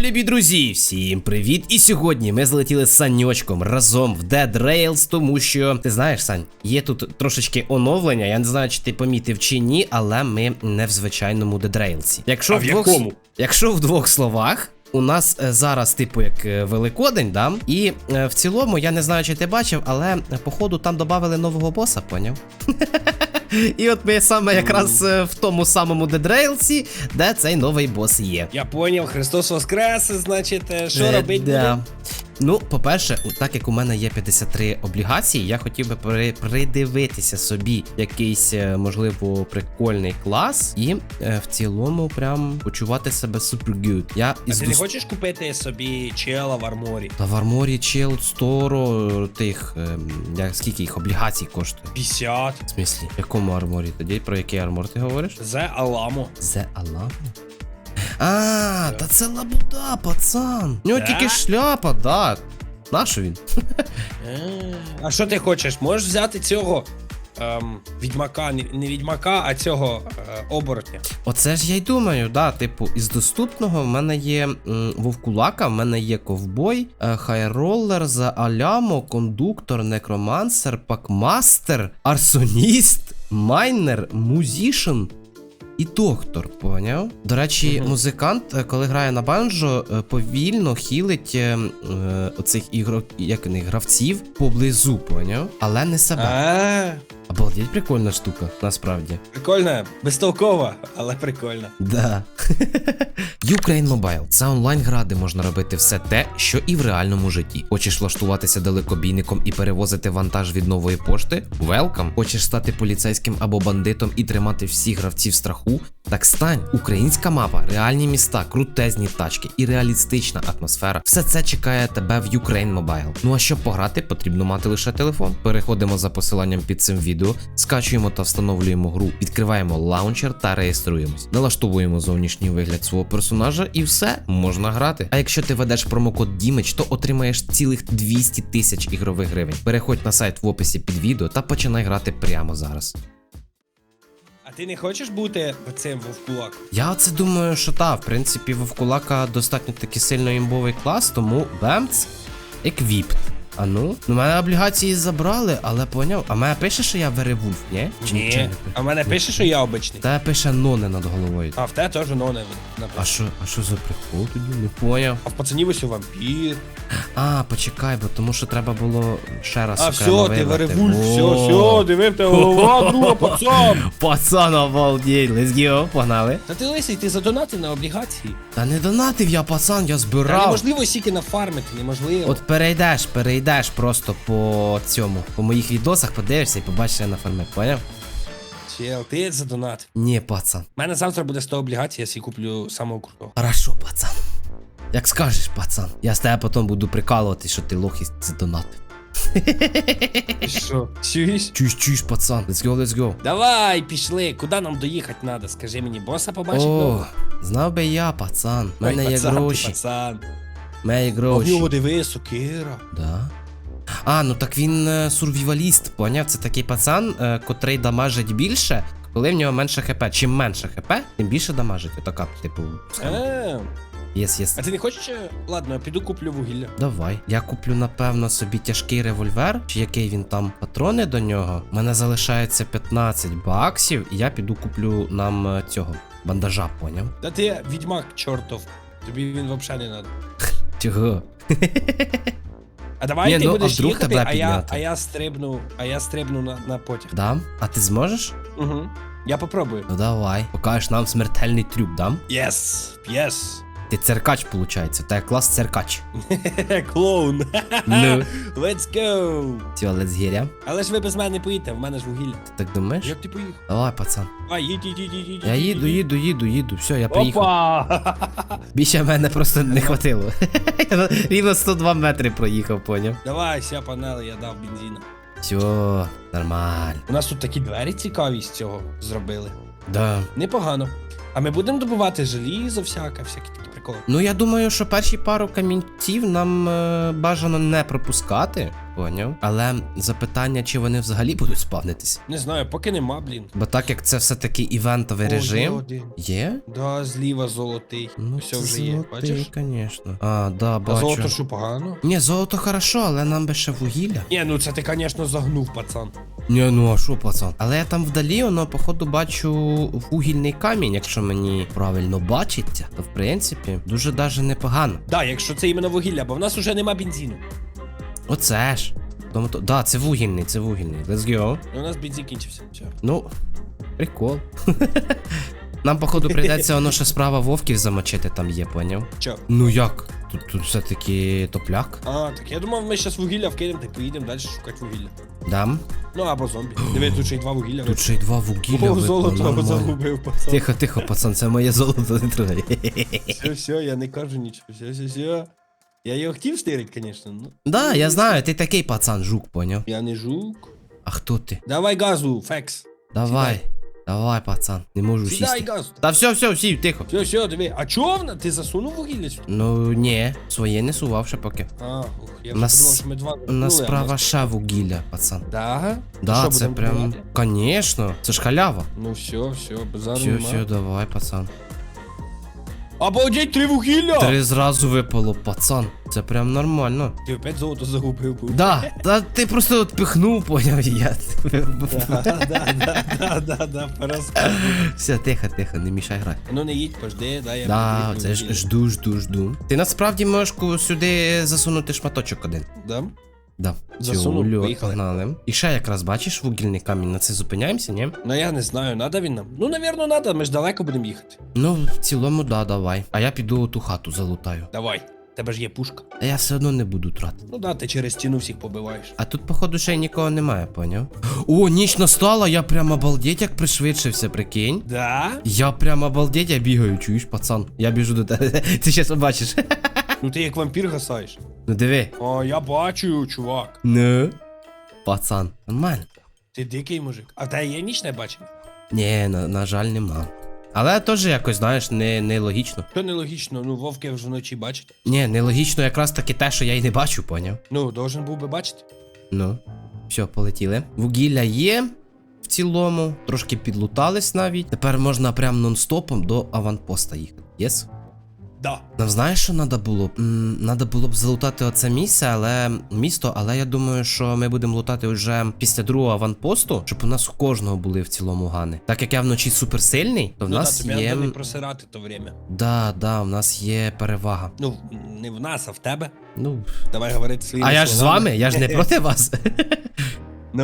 любі друзі, всім привіт! І сьогодні ми злетіли з Саньочком разом в Dead Rails, тому що ти знаєш, Сань, є тут трошечки оновлення. Я не знаю, чи ти помітив чи ні, але ми не в звичайному Dead Rails. Якщо А в двох, якому? Якщо в двох словах. У нас е, зараз, типу, як е, Великодень, да? І е, в цілому, я не знаю, чи ти бачив, але походу там додали нового боса, поняв? І от ми саме якраз е, в тому самому дедрейлсі, де цей новий бос є. Я поняв, Христос Воскрес, значить, е, що робити. робить да. буде? Ну, по-перше, так як у мене є 53 облігації, я хотів би при- придивитися собі якийсь, е, можливо, прикольний клас і е, в цілому прям почувати себе super good. Я А із ти не дос- хочеш купити собі чела в арморі? Та в арморі чел 100 тих, ем, як скільки їх облігацій коштує? 50 В смислі, в якому арморі? Тоді про який армор ти говориш? за Аламо. Зе Алам? А, та це лабуда, пацан. У нього тільки шляпа, да. Нащо він? Е, А що ти хочеш? Можеш взяти цього ем, відьмака, не, не відьмака, а цього е, оборотня. Оце ж я й думаю, да, типу, із доступного в мене є м, Вовкулака, в мене є ковбой, е, хайролер, за Алямо, кондуктор, некромансер, пакмастер, арсоніст, майнер, музішн. І доктор, поняв? До речі, музикант, е, коли грає на банджо, е, повільно хілить е, е, оцих ігрок, як вони, гравців поблизу, поняв? Але не себе. Обалдеть, прикольна штука, насправді. прикольно, безтолкова, але прикольно. Да. Ukraine Mobile це онлайн-гра, де можна робити все те, що і в реальному житті. Хочеш влаштуватися далекобійником і перевозити вантаж від нової пошти? Welcome. Хочеш стати поліцейським або бандитом і тримати всіх гравців страху? Так стань. Українська мапа, реальні міста, крутезні тачки і реалістична атмосфера. Все це чекає тебе в Ukraine Mobile. Ну а щоб пограти, потрібно мати лише телефон. Переходимо за посиланням під цим відео, скачуємо та встановлюємо гру, відкриваємо лаунчер та реєструємось. Налаштовуємо зовнішній вигляд свого персонажа і все можна грати. А якщо ти ведеш промокод Дімич, то отримаєш цілих 200 тисяч ігрових гривень. Переходь на сайт в описі під відео та починай грати прямо зараз. А ти не хочеш бути цим вовкулаком? Я оце думаю, що та, в принципі, Вовкулака достатньо таки сильно імбовий клас, тому Бемц еквіпт. А ну, ну мене облігації забрали, але поняв. А мене пише, що я веревульф, ні? Чи нічого не Ні. пише? А в мене пише, що я обичний. Та пише ноне над головою. А в те теж ну не А що, а що за прикол тоді? Не поняв. А в пацанів ось вампір. А, почекай, бо тому що треба було ще раз А окремо все, ти вибрати. веревульф, все, О. все, дивив, тебе голова, друга, пацан. Пацан, обалдеть, let's go, погнали. Та ти лисий, ти задонатив на облігації. Та не донатив я, пацан, я Та збирав. неможливо стільки нафармити, неможливо. От перейдеш, перейдеш просто по цьому, по моїх відосах, подивишся і побачиш я на фарме, поняв? Чел, ти задонатив. Ні, пацан. У мене завтра буде 100 облігацій, я собі куплю самого крутого. Хорошо, пацан. Як скажеш, пацан. Я з тебе потім буду прикалувати, що ти лох і задонатив. Ти що? Чуєш? Чуєш, чуєш, пацан. Let's go, let's go. Давай, пішли. Куди нам доїхати треба? Скажи мені, боса побачить О, нового? знав би я, пацан. У мене є пацан, ти гроші. Пацан. Мене є А в нього гроші. диви, сокира. Да. А, ну так він е, сурвіваліст, поняв? Це такий пацан, е, котрий дамажить більше, коли в нього менше хп. Чим менше хп, тим більше дамажить. Отака, типу, схема. Е, Єс, єс. А ти не хочеш? е, Ладно, я піду куплю вугілля. Давай. Я куплю, напевно, собі тяжкий револьвер, чи який він там патрони до нього. У мене залишається 15 баксів, і я піду куплю нам е, цього бандажа, поняв? Та ти відьмак чортов. Тобі він взагалі не треба. Чого? А давай Ні, ти ну, а будеш вдруг їхати, тебе а я, підняти? а я стрибну, а я стрибну на, на потяг. Дам? А ти зможеш? Угу. Я попробую. Ну давай. Покажеш нам смертельний трюк, дам? Єс, єс. Ти церкач, виходить. Та клас церкач. Клоун. Ну. Let's go. Все, let's get it. Але ж ви без мене поїдете, в мене ж вугілля. Ти так думаєш? Як ти поїхав? Давай, пацан. А, їдь, їдь, їдь, їдь, їдь. Я їду, їду, їду, їду. Все, я приїхав. Опа! Більше мене просто не хватило. Я рівно 102 метри проїхав, поняв. Давай, ся панели, я дав бензина. Все, нормально. У нас тут такі двері цікаві з цього зробили. Да. Непогано. А ми будемо добувати желізо всяке, всякі такі прикол. Ну я думаю, що перші пару камінців нам е, бажано не пропускати, поняв? Але запитання, чи вони взагалі будуть спавнитись. Не знаю, поки нема, блін. Бо так як це все-таки івентовий О, є режим. один. Є? Да, зліва золотий. Ну, Все це вже є. золотий, Бачиш? звісно. А, да, А бачу. золото що погано? Ні, золото хорошо, але нам би ще вугілля. Ні, ну це ти, звісно, загнув, пацан. Ні, ну а що, пацан? Але я там вдалі, воно, походу, бачу вугільний камінь, якщо мені правильно бачиться, то в принципі дуже даже непогано. Да, якщо це іменно вугілля, бо в нас уже нема бензину. Оце ж. Тому то. Да, це вугільний, це вугільний. Let's go. У нас бензин кінчився. Все. Ну, прикол. Нам, походу, прийдеться воно ще справа вовків замочити там є, поняв? Чо? Ну як? Тут, тут все-таки топляк. А, так я думав, ми зараз вугілля вкинемо, та поїдемо далі шукати вугілля. Дам. Ну або зомбі. Диви, тут ще й два вугілля. Тут ще й два вугілля. О, золото нормально. загубив, пацан. Тихо, тихо, пацан, це моє золото не трогай. Все, все, я не кажу нічого. Все, все, все. Я його хотів стирить, звісно. Ну, Да, я знаю, ти такий пацан, жук, поняв? я не жук. А хто ти? Давай газу, фекс. Давай, давай, пацан, не можу Сідай сісти. газ. Та все, все, сів, тихо. Все, все, диви. А човна? Ти засунув вугілля сюди? Ну ні, своє не сував ще поки. А, ух, я вже нас- подумав, що ми два У нас засунули, а справа ша вугілля, пацан. Да? Да, Що, це будемо прям. Конечно, це ж халява. Ну все, все, базар Все, нема. все, давай, пацан. Обалдеть, три вугілля! Три зразу випало, пацан. Це прям нормально. Ти опять золото загубив був. Да, та ти просто от пихнув, поняв і я. Да, да, да, да, да, да, порозказуй. Все, тихо, тихо, не мішай грати. Ну не їдь, пожди, дай я Да, це ж вугілля. жду, жду, жду. Ти насправді можеш ку- сюди засунути шматочок один. Да? Да. Засунув, Всьо, поїхали. погнали. І ще якраз бачиш вугільний камінь, на це зупиняємося, ні? Ну я не знаю, надо він нам. Ну, навірно, надо, ми ж далеко будемо їхати. Ну, в цілому, да, давай. А я піду ту хату залутаю. Давай, тебе ж є пушка. А я все одно не буду тратити. Ну да, ти через стіну всіх побиваєш. А тут, походу, ще й нікого немає, поняв? О, ніч настала, я прям обалдеть, як пришвидшився, прикинь. Да? Я прям обалдеть, я бігаю, чуєш, пацан. Я біжу до тебе. Ти щас побачиш. Ну ти як вампір гасаєш. Ну диви. О, я бачу, чувак. Ну. Пацан, нормально. Ти дикий мужик. А тебе є нічне бачення? Ні, на, на жаль, нема. Але теж якось, знаєш, не, нелогічно. Що нелогічно, ну вовки вже вночі бачать. Ні, нелогічно якраз таки те, що я й не бачу, поняв? Ну, должен був би бачити. Ну, все, полетіли. Вугілля є в цілому, трошки підлутались навіть. Тепер можна прям нон-стопом до аванпоста їхати. Єс? Да. Нам знаєш, що треба було б? Надо було б залутати оце місце, але місто, але я думаю, що ми будемо лутати вже після другого аванпосту, щоб у нас у кожного були в цілому гани. Так як я вночі суперсильний, то в ну нас да, тобі є. треба не просирати то время. Да, да, в нас є перевага. Ну, не в нас, а в тебе. Ну, Давай говорити своїми а я ж з вами, я ж не проти вас.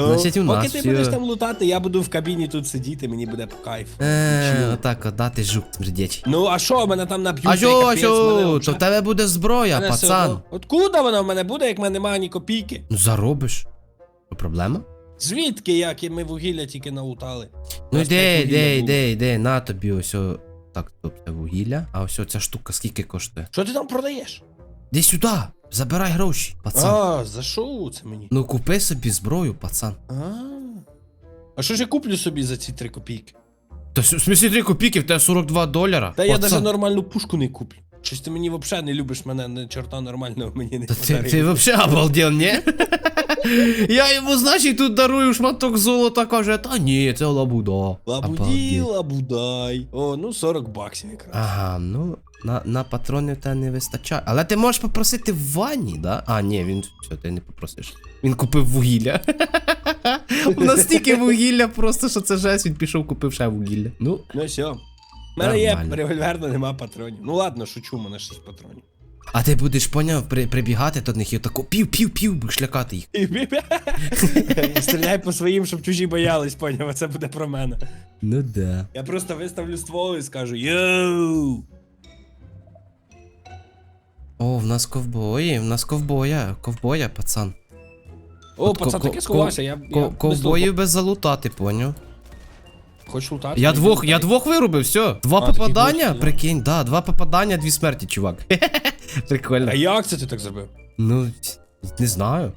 Ну, Значить, у поки нас ти всі- будеш там лутати, я буду в кабіні тут сидіти, мені буде по кайфу. Е, Отак, от, да, ти жук смердячий. Ну, а що, мене там наб'ють? А що, капець, що? То в тебе буде зброя, пацан. Откуда вона в мене буде, як в мене немає ні копійки? Ну заробиш. Що, проблема? Звідки, як і ми вугілля тільки налутали? Ну Ось йди, так вугілля було. на тобі ось. о- Так, тобто вугілля. А ось ця штука скільки коштує? Що ти там продаєш? Іди сюди, забирай гроші, пацан. А, за що це мені? Ну купи собі зброю, пацан. А. А що ж я куплю собі за ці три копійки? Та в смислі 3 копійки, в тебе 42 доляра. Та я навіть нормальну пушку не куплю. Щось ти мені взагалі не любиш мене, не чорта нормального мені не Та ти, ти вообще обалдел, ні? Я йому, значить, тут дарую шматок золота, каже, та ні, це лабуда. Лабуді, лабудай. О, ну 40 баксів якраз. Ага, ну на, на патрони тебе не вистачає. Але ти можеш попросити в ванні, да? А, ні, він все, ти не попросиш. Він купив вугілля. У нас стільки вугілля, просто що це жесть, він пішов, купив ще вугілля. Ну, Ну все. У мене є Нормально. револьвер, але нема патронів. Ну ладно, шучу, у мене 6 патронів. а ти будеш поняв, при, прибігати до них і отако пів-пів-пів, будеш лякати їх. Стріляй по своїм, щоб чужі боялись, поняв, а це буде про мене. Ну да. Я просто виставлю ствол і скажу Йоу! О, в нас ковбої, в нас ковбоя, ковбоя, пацан. О, От пацан, ко- таки ко- сховався, я, Ко- я ковбоїв без залутати, поняв? Хочу лутати. Я двох, я двох вирубив, все. Два А, такий попадання, да? прикинь, да, два попадання, дві смерті, чувак. Прикольно. А як це ти так зробив? Ну, не знаю.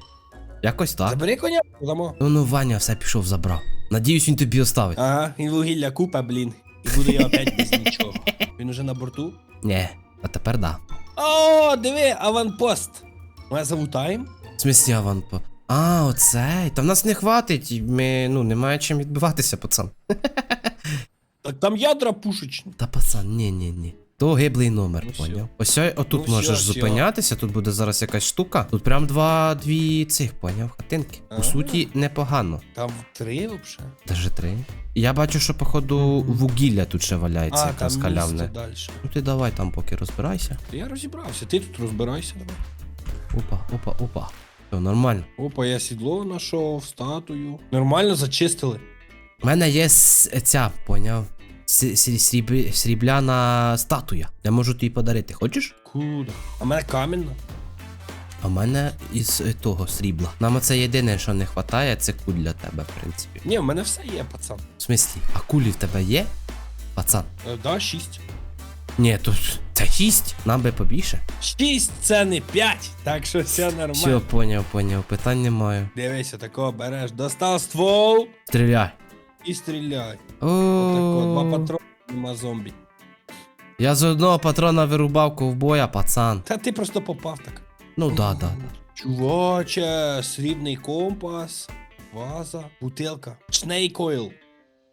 Якось так. Забери коня, дамо. Ну, ну, Ваня все пішов, забрав. Надіюсь, він тобі оставить. Ага, він вугілля купа, блін. І буду я опять без нічого. Він уже на борту? Ні, А тепер да. О, диви, аванпост. Мене завутаємо. В смислі аванпост. А, оцей. Та в нас не хватить. Ми, ну, немає чим відбиватися, пацан. Так там ядра пушечні. Та пацан, ні, ні, ні. То гиблий номер, Ну, поняв? Ось отут Ну, можеш всьо. зупинятися, тут буде зараз якась штука. Тут прям два дві цих, поняв, хатинки. По А. суті, непогано. Там три взагалі. Даже три. Я бачу, що, походу, вугілля тут ще валяється, А, якраз халявне. Ну ти давай там поки розбирайся. Я розібрався, ти тут розбирайся. давай. Опа, опа, опа. Все, нормально. Опа, я сідло знайшов, статую. Нормально зачистили. У мене є ця, поняв? Сріб- Срібляна статуя. Я можу тобі подарити. Хочеш? Куда? А мене камінна. А в мене із е, того срібла. Нам це єдине, що не вистачає, це куль для тебе, в принципі. Ні, в мене все є, пацан. В смислі, а кулі в тебе є? Пацан. Е, Да, шість. Ні, тут це 6, нам би побільше. Шість це не п'ять, так що все нормально. Все, поняв, поняв, питань немає. Дивися, такого береш, достав ствол Стріляй. і стріляй. Отако, два О, патрони, нема зомбі. Я з одного патрона вирубав ковбоя, пацан. Та ти просто попав так. Ну да, да, да. Чуваче, срібний компас, ваза, бутилка, Snake Oil.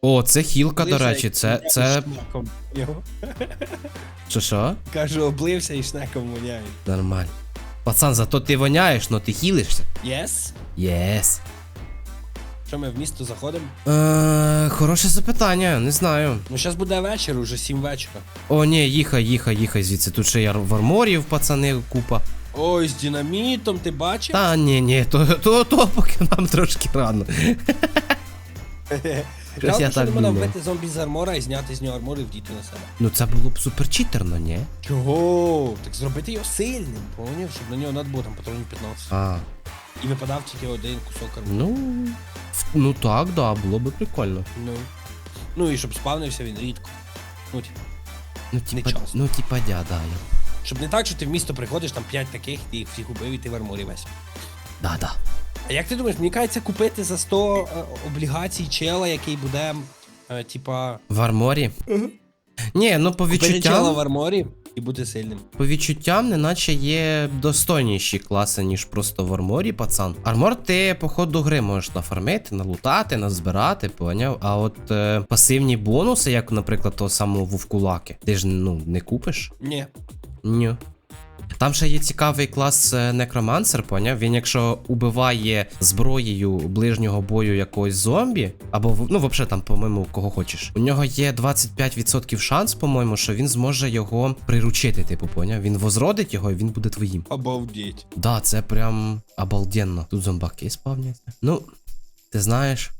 О, це хілка, до Облився речі, і це. це. шнеком. Його. Що що? Кажу, облився і шнеком воняє. Нормально. Пацан, зато ти воняєш, но ти хілишся. Єс? Єс. Що ми в місто заходимо? Е, хороше запитання, не знаю. Ну, зараз буде вечір, уже 7 вечора. О, ні, їхай, їхай, їхай звідси. Тут ще є варморів, пацани, купа. Ой, з динамітом, ти бачив? Та ні, ні, то, то, то поки нам трошки рано. Жалко, я так не вбити зомбі з армора і зняти з нього армор і вдіти на себе. Ну це було б супер читерно, ні? Чого? Так зробити його сильним, поняв? Щоб на нього було там патронів 15. А, І випадав тільки один кусок армора. ну. Ну так, да, було б прикольно. Ну. Ну і щоб спавнився він рідко. Ну, типу, Ну, типа, часто. ну, типа, дя, да, я. щоб не так, що ти в місто приходиш, там 5 таких, ти їх всіх убив і ти в арморі весь. Да, да. А як ти думаєш, мені кажеться купити за 100 е, облігацій чела, який буде, е, типа, В арморі. Ні, ну по купити чела в відчуттям, арморі і бути сильним. по відчуттям, неначе є достойніші класи, ніж просто в арморі, пацан. Армор ти по ходу гри можеш нафармити, налутати, назбирати, поняв? А от е, пасивні бонуси, як, наприклад, того самого вовкулаки, ти ж ну не купиш? Ні. Ні. Там ще є цікавий клас е, некромансер, поняв? Він якщо убиває зброєю ближнього бою якогось зомбі, або ну, взагалі там, по-моєму, кого хочеш. У нього є 25% шанс, по-моєму, що він зможе його приручити, типу, поняв? Він возродить його і він буде твоїм. Обалдеть. Да, це прям обалденно. Тут зомбаки спавняться. Ну, ти знаєш.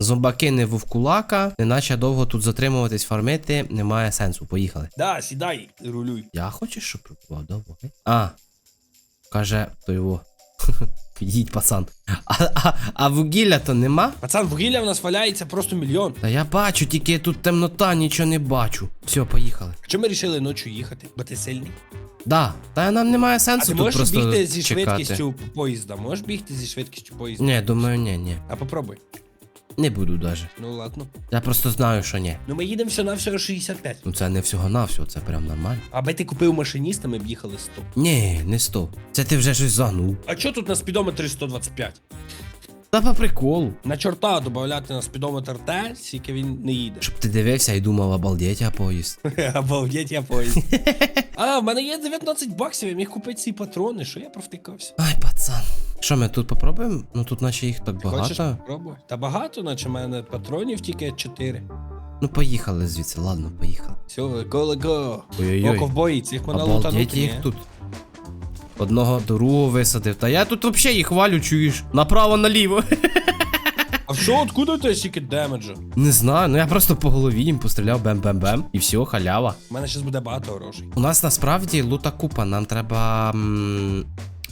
Зомбаки не вовкулака, неначе довго тут затримуватись, фармити, немає сенсу. Поїхали. Да, сідай, рулюй. Я хочу, щоб прибував, давай. А. Каже, то його. Їдь, пацан. А, а, а вугілля то нема? Пацан, вугілля в нас валяється просто мільйон. Та я бачу, тільки тут темнота, нічого не бачу. Все, поїхали. Чому ми вирішили ночі їхати? Бо ти сильний. Да, та нам немає А сенсу ти тут можеш просто бігти зі чекати. швидкістю поїзда? Можеш бігти зі швидкістю поїзда? Ні, думаю, ні, ні. А попробуй. Не буду даже. Ну ладно. Я просто знаю, що ні. Ну ми їдемо все на всього 65. Ну це не всього на всього, це прям нормально. Аби ти купив машиніста, ми б їхали 100. Ні, не 100. Це ти вже щось загнув. А чого тут на спідометрі 125? Та по приколу. На чорта додати на спідометр те, скільки він не їде. Щоб ти дивився і думав, обалдеть, а поїзд. Обалдеть, я поїзд. А, в мене є 19 баксів, я міг купити ці патрони, що я провтикався. Ай, пацан. Що ми тут попробуємо? Ну тут наче їх так Хочеш багато. попробуй? Та багато, наче в мене патронів тільки 4. Ну поїхали звідси, ладно, поїхали. Все, go, go, go. О, Ой-ой-ой. ковбої, цих мене Обалдеть їх тут. Одного другого висадив. Та я тут взагалі їх валю, чуєш. Направо наліво. А що, откуда у тебе стільки демеджу? Не знаю, ну я просто по голові їм постріляв бем-бем-бем. І все, халява. У мене зараз буде багато грошей. У нас насправді лута купа, нам треба м,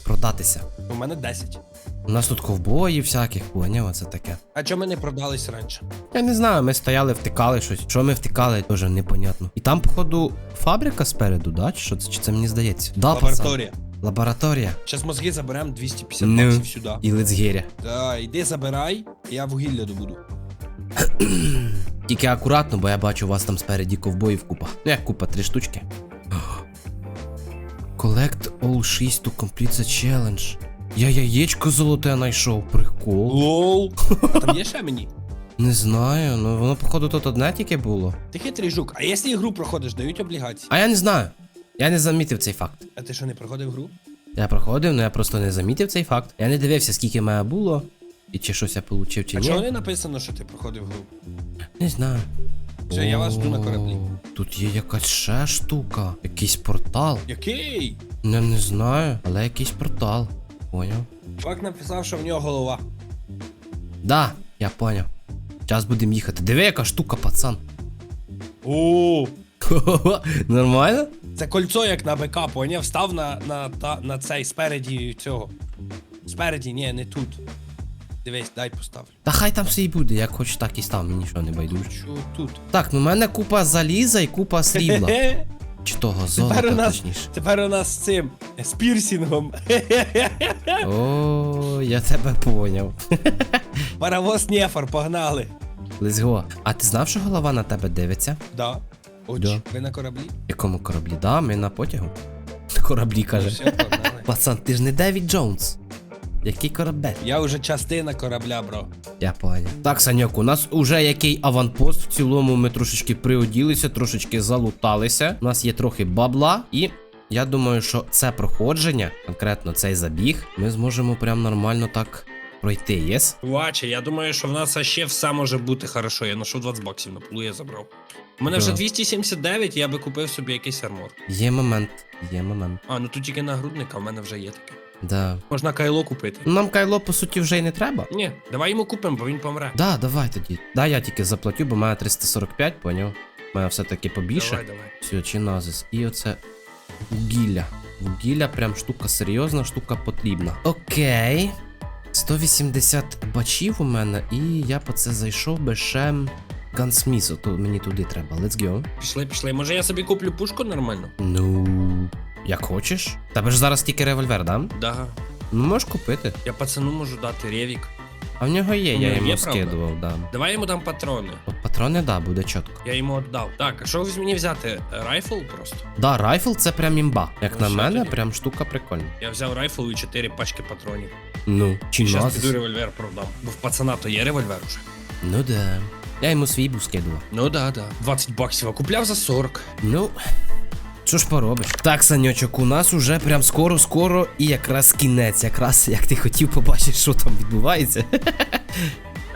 продатися. У мене 10. У нас тут ковбої всяких, поняв, це таке. А чому ми не продались раніше? Я не знаю, ми стояли, втикали щось. Що ми втикали, теж непонятно. І там, походу, фабрика спереду, да? Чи що це? Чи це мені здається? Да, пацан. Лабораторія. Лабораторія. Зараз мозги заберемо 250 Ну. баксів сюди. І лицгіря. Да, іди забирай, я вугілля добуду. Тільки акуратно, бо я бачу, у вас там спереді ковбоїв купа. Ну як купа, три штучки. Collect all 6 to complete the challenge. Я яєчко золоте знайшов, прикол. Лол. А там є ще мені? Не знаю, ну воно, походу, тут одне тільки було. Ти хитрий жук, а якщо ігру проходиш, дають облігації. А я не знаю. Я не замітив цей факт. А ти що не проходив гру? Я проходив, але я просто не замітив цей факт. Я не дивився, скільки в мене було, і чи щось я получив, чи А ні. чого не написано, що ти проходив гру? Не знаю. Все, я вас жду на кораблі. Тут є якась ще штука, якийсь портал. Який? Не, не знаю, але якийсь портал. Поняв? Чувак написав, що в нього голова. Да, я поняв. Зараз будемо їхати. Диви, яка штука, пацан. О, Нормально? Це кольцо як на БК, поняв? Став на, на, та, на цей спереді цього. Спереді, ні, не тут. Дивись, дай поставлю. Та хай там все і буде, як хоч так і став, мені нічого не байдуже. Що тут? Так, ну в мене купа заліза і купа срібла. Чи того Тепер золота, у нас, точніше. тепер у нас з цим з пірсінгом. О, я тебе поняв. Паровоз Нефор, погнали. Let's go. А ти знав, що голова на тебе дивиться? Да. Да. ви на кораблі? Якому кораблі? Да, ми на потягу. На кораблі каже. Все, погнали. Пацан, ти ж не Девід Джонс. Який корабель? Я вже частина корабля, бро. Я поняв. Так, Саньок, у нас уже який аванпост. В цілому ми трошечки приоділися, трошечки залуталися. У нас є трохи бабла, і я думаю, що це проходження, конкретно цей забіг, ми зможемо прям нормально так пройти, єс? Ваче, я думаю, що в нас ще все може бути хорошо. Я знайшов 20 баксів на полу, я забрав. У мене вже Да. 279, я би купив собі якийсь армор. Є момент, є момент. А, ну тут тільки нагрудник, а в мене вже є таке. Да. Можна кайло купити. Нам кайло, по суті, вже й не треба. Ні, давай йому купимо, бо він помре. Да, давай тоді. Да, я тільки заплатю, бо в мене 345, поняв. У мене все-таки побільше. Давай, давай. Все, чиназис. І оце вугілля. Вугілля прям штука серйозна, штука потрібна. Окей. 180 бачів у мене, і я по це зайшов би ще гансмісу, то мені туди треба. Let's go. Пішли, пішли. Може я собі куплю пушку нормально? Ну, як хочеш. Тебе ж зараз тільки револьвер, да? Да. Ну можеш купити. Я пацану можу дати ревік. А в нього є, Ну, я є, йому правда? скидував, да. Давай йому дам патрони. Патрони, да, буде чітко. Я йому віддав. Так, а що мені взяти? Райфл просто? Да, райфл це прям імба. Як Ну, на мене, тоді. прям штука прикольна. Я взяв райфл і 4 пачки патронів. Ну, чи Зараз піду револьвер продам. Бо в пацана то є револьвер уже. Ну да. Я йому свій був скидував. Ну да, да. 20 баксів, а купляв за 40. Ну. Що ж поробиш? Так, Саньочок, у нас уже прям скоро-скоро і якраз кінець, якраз як ти хотів побачити, що там відбувається.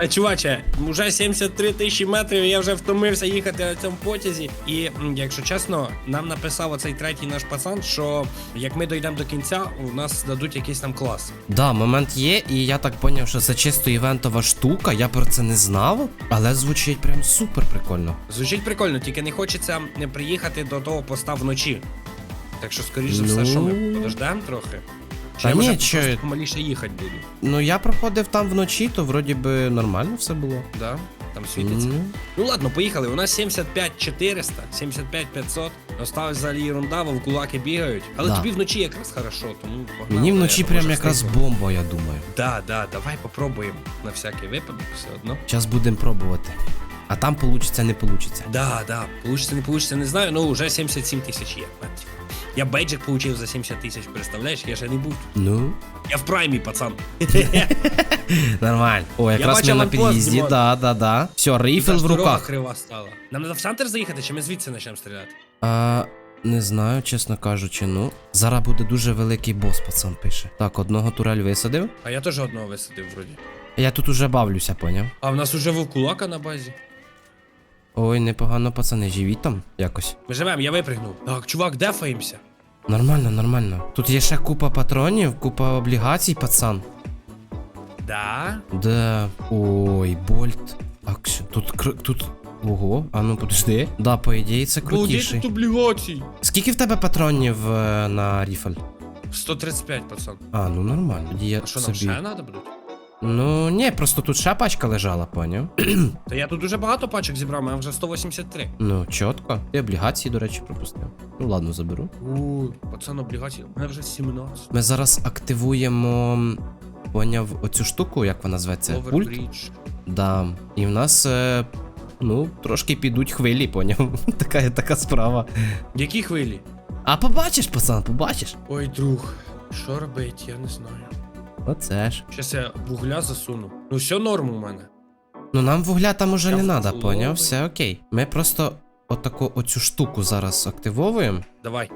Е, чуваче, вже 73 тисячі метрів, я вже втомився їхати на цьому потязі. І якщо чесно, нам написав оцей третій наш пацан, що як ми дійдемо до кінця, у нас дадуть якийсь там клас. Да, момент є, і я так поняв, що це чисто івентова штука, я про це не знав, але звучить прям супер прикольно. Звучить прикольно, тільки не хочеться не приїхати до того поста вночі. Так що, скоріш за все, Ну. що ми подождемо трохи. Чи Та я, ні, чо- просто помаліше їхати буду. Ну я проходив там вночі, то вроді би нормально все було. Да? Там світиться. Ну, Ну ладно, поїхали. У нас 75 400, 75 500. Осталась взагалі ерунда, вовкулаки бігають. Але Да. тобі вночі якраз хорошо, тому погнали. Мені вночі прям може якраз бомба, я думаю. Да, да, давай попробуємо на всякий випадок все одно. Зараз будемо пробувати. А там получиться, не получиться. Да, да, получится, не получится, не знаю, ну уже 77 тисяч є. Я бейджик получив за 70 тисяч, представляєш, я ще не був. Ну, Я в праймі, пацан. нормально. О, якраз ми на під'їзді, да, да, да. Все, ж в руках. крива стала. Нам треба в центр заїхати, чи ми звідси почнемо стріляти? А, не знаю, чесно кажучи, ну. Зараз буде дуже великий бос, пацан пише. Так, одного турель висадив. А я теж одного висадив вроді. Я тут уже бавлюся, поняв? А в нас уже вовкулака на базі. Ой, непогано, пацани, живіть там якось. Ми живемо, я випригнув. Так, чувак, дефаємося. Нормально, нормально. Тут є ще купа патронів, купа облігацій, пацан. Да? Де. Ой, больт. Акшн. Тут кр... тут. Ого, а ну подожди. Да, по ідеї це крутіший. тут облігацій. Скільки в тебе патронів е, на ріфель? 135, пацан. А, ну нормально. Тоді я А що нам собі. ще треба буде? Ну, ні, просто тут ще пачка лежала, поняв? Та я тут дуже багато пачок зібрав, мене вже 183. Ну, чітко. Ти облігації, до речі, пропустив. Ну ладно, заберу. У, пацан, облігації. У мене вже 17. Ми зараз активуємо. Поняв оцю штуку, як вона зветься? Пульт? Да. І в нас. Е, ну, трошки підуть хвилі, поняв. така, така справа. Які хвилі? А побачиш, пацан, побачиш. Ой, друг, що робити, я не знаю. Оце ж. Щас я вугля засуну. Ну все норм у мене. Ну нам вугля там уже Я не надо, поняв? Все окей. Ми просто отаку оцю штуку зараз активовуємо. Давай,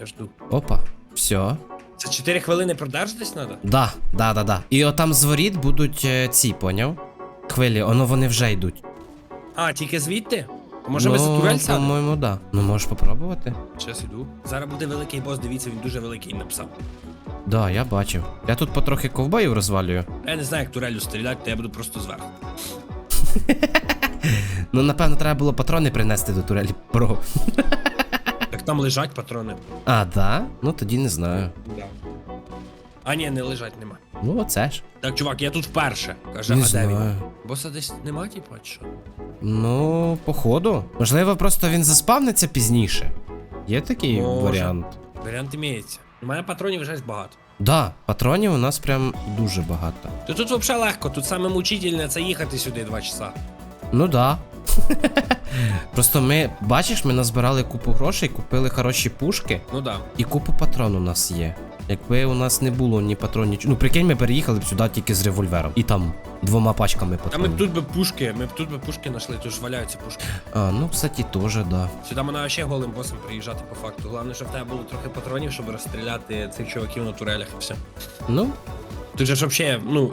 я жду. Опа. Все. Це 4 хвилини продержитись треба? Да, да, да, да. І отам з воріт будуть е, ці, поняв? Хвилі, воно вони вже йдуть. А, тільки звідти? Може ми ну, за турель сядемо? По-моєму, да. Ну можеш попробувати. Щас іду. Зараз буде великий бос, дивіться, він дуже великий написав. Да, я бачив. Я тут потрохи ковбоїв розвалюю. Я не знаю, як турелю стріляти, то я буду просто зверху. Ну, напевно, треба було патрони принести до турелі. Бро. Так там лежать патрони. А, да? Ну тоді не знаю. Да. А ні, не лежать нема. Ну, оце ж. Так, чувак, я тут вперше. Каже, Не а де він? знаю. Боса десь нема, типа, чи що? Ну, походу. Можливо, просто він заспавниться пізніше. Є такий Може. варіант. Варіант імеється. У мене патронів вже багато. Да, патронів у нас прям дуже багато. То тут взагалі легко, тут саме мучительне це їхати сюди два часа. Ну да. Просто ми, бачиш, ми назбирали купу грошей, купили хороші пушки, Ну да. і купу патрон у нас є. Якби у нас не було ні патрон, нічого. Ну прикинь, ми переїхали б сюди тільки з револьвером. І там двома пачками А ми б тут би пушки, ми б тут би пушки знайшли, тут ж валяються пушки. А, ну, кстати, теж, да. Сюди можна ще голим босом приїжджати по факту. Головне, щоб в тебе було трохи патронів, щоб розстріляти цих чуваків на турелях і все. Ну, Тут же ж взагалі, ну,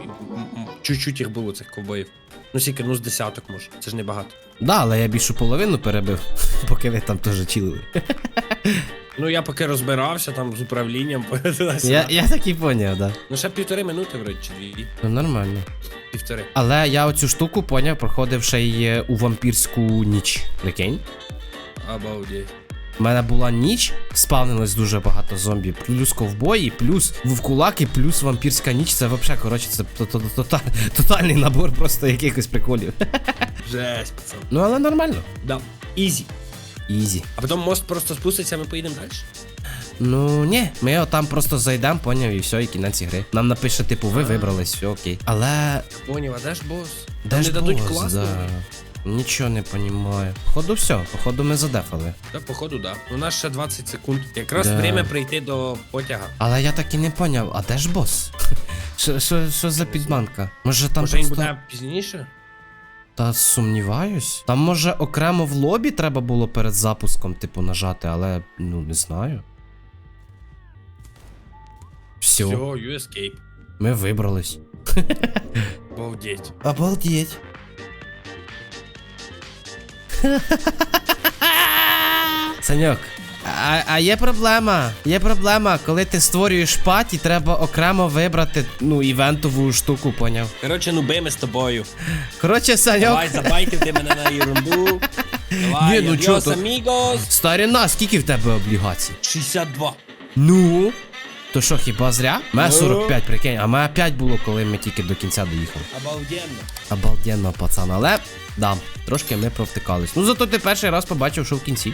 чуть-чуть їх було цих ковбоїв. Ну скільки, ну з десяток може. Це ж небагато. да, але я більшу половину перебив, поки ви там теж чилили. Ну я поки розбирався там з управлінням. Я, я так і поняв, да. Ну ще півтори минути вроді чи дві. Ну, нормально. Півтори. Але я оцю штуку поняв, проходив ще й е, у вампірську ніч. Прикинь. Обалдеть. У мене була ніч, спавнилось дуже багато зомбі, плюс ковбої, плюс вовкулаки, плюс вампірська ніч. Це взагалі, коротше, це то- то- то- тота- тотальний набор просто якихось приколів. Жесть, пацан. Ну але нормально. Да. Ізі. Ізі. А потім мост просто спуститься, ми поїдемо далі. Ну ні, ми отам просто зайдемо, поняв, і все, і кінець ігри. Нам напише, типу, ви вибрались, все окей. Але. Поняв, а де ж бос? Де Там ж не дадуть бос? класно? Да. Нічого не понімаю. Походу, все, походу, ми задефали. Та походу, да. У нас ще 20 секунд. Якраз Да. время прийти до потяга. Але я так і не поняв, а де ж бос? Що- за підманка? Може там Може він просто... буде пізніше? Та сумніваюсь. Там може окремо в лобі треба було перед запуском, типу, нажати, але ну не знаю. Все, Все, you escape. ми вибрались. Обалдеть. Обалдеть. Саньок, а, а є проблема. Є проблема, коли ти створюєш паті, треба окремо вибрати ну, івентову штуку, поняв. Коротше, ну бий ми з тобою. Коротше, Саньок. Давай, забайтив ти мене на ерунду. Давай, Ні, ну adios, чо то- amigos. Старина, скільки в тебе облігацій? 62. Ну. То що, хіба зря? Мене Ну. 45, прикинь, а мене 5 було, коли ми тільки до кінця доїхали. Обалденно. Обалденно, пацан, але да, трошки ми провтикались. Ну зато ти перший раз побачив, що в кінці.